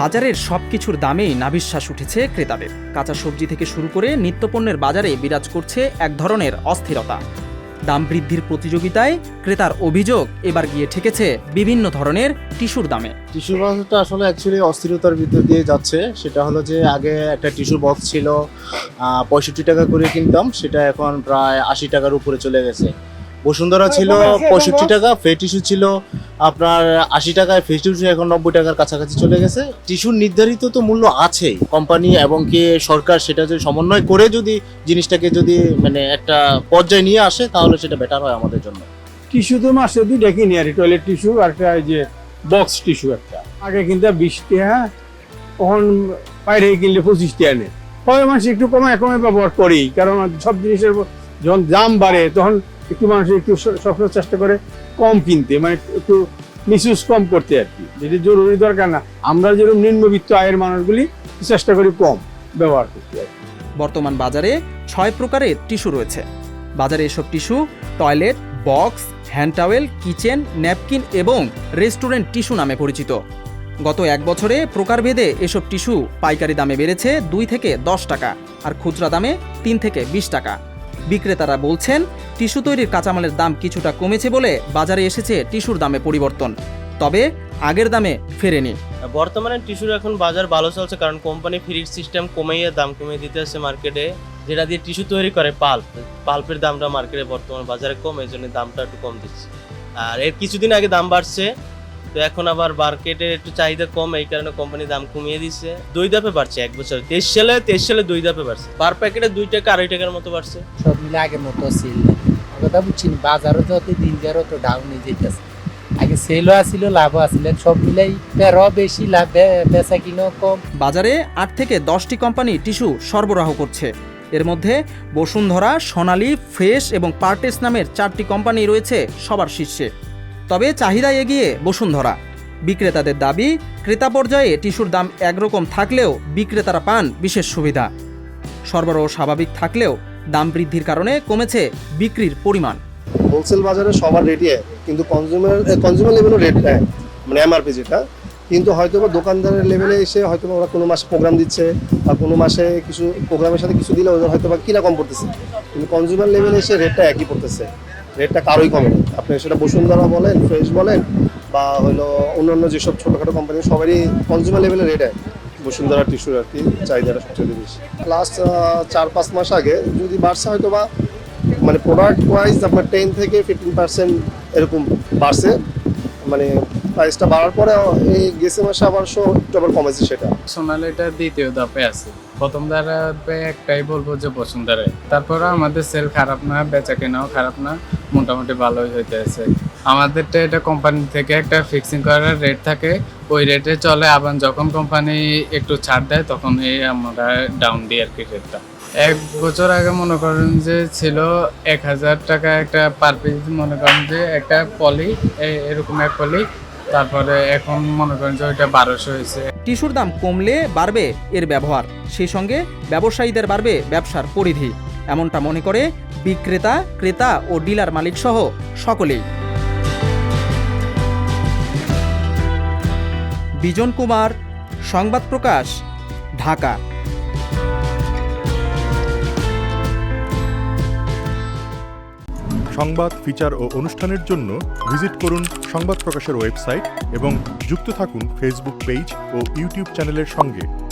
বাজারের সব কিছুর দামেই নাভিশ্বাস উঠেছে ক্রেতাদের। কাঁচা সবজি থেকে শুরু করে নিত্যপণ্যের বাজারে বিরাজ করছে এক ধরনের অস্থিরতা। দাম বৃদ্ধির প্রতিযোগিতায় ক্রেতার অভিযোগ এবার গিয়ে ঠেকেছে বিভিন্ন ধরনের টিস্যুর দামে। টিস্যু বক্সটা আসলে অ্যাকচুয়ালি অস্থিরতার ভিতর দিয়ে যাচ্ছে। সেটা হলো যে আগে একটা টিস্যু বক্স ছিল পঁয়ষট্টি টাকা করে কিনতাম সেটা এখন প্রায় আশি টাকার উপরে চলে গেছে। বসুন্ধরা ছিল পঁয়ষট্টি টাকা ফে টিস্যু ছিল আপনার আশি টাকায় ফেস টিস্যু এখন নব্বই টাকার কাছাকাছি চলে গেছে। টিস্যুর নির্ধারিত তো মূল্য আছেই। কোম্পানি এবং কে সরকার সেটা যদি সমন্বয় করে যদি জিনিসটাকে যদি মানে একটা পর্যায়ে নিয়ে আসে, তাহলে সেটা বেটার হয় আমাদের জন্য। টিস্যু তো মাসে দুইটা কিনি, আর টয়লেট টিস্যু আর একটা যে বক্স টিস্যু একটা। আগে কিনতে বিশ টাকা তখন বাইরে কিনলে পঁচিশ টাকা নেয় হয় মানুষ একটু কমে কমে ব্যবহার করি, কারণ সব জিনিসের যখন দাম বাড়ে, তখন একটু মানুষ একটু সবসময় চেষ্টা করে কম কিনতে মানে একটু মিসইউজ কম করতে আর কি। যেটি জরুরি দরকার না। আমরা যেরকম নিম্নবিত্ত আয়ের মানুষগুলি, চেষ্টা করি কম ব্যবহার করতে আর বর্তমান বাজারে ছয় প্রকারের টিস্যু রয়েছে। বাজারে এসব tissue toilet, box, hand towel, kitchen, napkin এবং রেস্টুরেন্ট টিস্যু নামে পরিচিত। গত এক বছরে প্রকারভেদে এসব টিস্যু পাইকারি দামে বেড়েছে দুই থেকে দশ টাকা আর খুচরা দামে তিন থেকে বিশ টাকা। বিক্রেতারা বলছেন, টিস্যু তৈরির কাঁচামালের দাম কিছুটা কমেছে বলে বাজারে এসেছে টিস্যুর দামে পরিবর্তন। তবে আগের দামে ফেরেনি। বর্তমানে টিস্যুর এখন বাজার ভালো চলছে কারণ কোম্পানি ফ্রি সিস্টেম কমিয়ে দাম কমিয়ে দিতে আছে মার্কেটে, যেটা দিয়ে টিস্যু তৈরি করে পাল্প। পাল্পের দামটা মার্কেটে বর্তমান বাজারে কম এই জন্য দামটা একটু কম দিচ্ছে। আর এর কিছুদিন আগে দাম বাড়ছে তো এখন আবার মার্কেটে একটু চাহিদা কম এই কারণে কোম্পানি দাম কমিয়ে দিচ্ছে দুই ধাপে বাড়ছে এক বছর। তেইশ সালে তেইশ সালে দুই ধাপে বাড়ছে। পার প্যাকেটে দুই টাকা আড়াই টাকার মতো বাড়ছে। সব মিলে আগের মতো সেল কথা বুঝছি বাজারও যত দিন যারও তো ডাউন যেতেছে আগে সেলও আসিল লাভও আসিল সব মিলাই বেরো বেশি লাভ বেচা কিনো কম। বাজারে আট থেকে দশটি কোম্পানি টিস্যু সরবরাহ করছে। এর মধ্যে বসুন্ধরা সোনালী ফ্রেশ এবং পার্টেস নামের চারটি কোম্পানি রয়েছে সবার শীর্ষে। তবে চাহিদা এগিয়ে বসুন্ধরা। বিক্রেতাদের দাবি, ক্রেতা পর্যায়ে টিস্যুর দাম একরকম থাকলেও বিক্রেতারা পান বিশেষ সুবিধা। সরবরাহ স্বাভাবিক থাকলেও দাম বৃদ্ধির কারণে কমেছে বিক্রির পরিমাণ। হোলসেল বাজারে সবার রেটই এক, কিন্তু কনজিউমার কনজিউমার লেভেলও রেট এক মানে এমআরপি যেটা। কিন্তু হয়তো বা দোকানদারের লেভেলে এসে হয়তো ওরা কোনো মাসে প্রোগ্রাম দিচ্ছে বা কোনো মাসে কিছু প্রোগ্রামের সাথে কিছু দিলে ওদের হয়তো বা কিনা কম পড়তেছে। কিন্তু কনজিউমার লেভেলে এসে রেটটা একই পড়তেছে। রেটটা কারোই কমে না। আপনি সেটা বসুন্ধরা বলেন, ফ্রেশ বলেন, বা হলো অন্যান্য যেসব ছোটোখাটো কোম্পানি সবারই কনজিউমার লেভেলে রেট এক বসুন্ধরা টিস্যুর আর কি চাহিদাটা সবচেয়ে বেশি। লাস্ট চার পাঁচ মাস আগে যদি বাড়ছে হয়তো বা মানে প্রোডাক্ট ওয়াইজ আপনার টেন থেকে ফিফটিন পার্সেন্ট এরকম বাড়ছে। মানে প্রাইসটা বাড়ার পরে এই গেছে মাসে আবার শো একটু আবার কমেছে সেটা। সোনালিটা দ্বিতীয় ধাপে আছে। প্রথম ধাপে একটাই বলব যে বসুন্ধরায়। তারপরে আমাদের সেল খারাপ না, বেচা কেনাও খারাপ না। মোটামুটি ভালোই হইতে আছে। আমাদেরটা এটা কোম্পানি থেকে একটা ফিক্সিং করার রেট থাকে। ওই রেটে চলে, আবার যখন কোম্পানি একটু ছাড় দেয় তখন এই আমরা ডাউন দিই আর কি রেটটা এক বছর আগে মনে করেন যে ছিল এক হাজার টাকা একটা পার পিস মনে করেন যে একটা পলি এরকম এক পলি তারপরে এখন মনে করেন যে ওইটা বারোশো হয়েছে। টিস্যুর দাম কমলে বাড়বে এর ব্যবহার, সেই সঙ্গে ব্যবসায়ীদের বাড়বে ব্যবসার পরিধি। এমনটা মনে করে বিক্রেতা, ক্রেতা ও ডিলার মালিক সহ সকলেই। বিজন কুমার, সংবাদ প্রকাশ, ঢাকা। সংবাদ, ফিচার ও অনুষ্ঠানের জন্য ভিজিট করুন সংবাদ প্রকাশের ওয়েবসাইট এবং যুক্ত থাকুন ফেসবুক পেজ ও ইউটিউব চ্যানেলের সঙ্গে।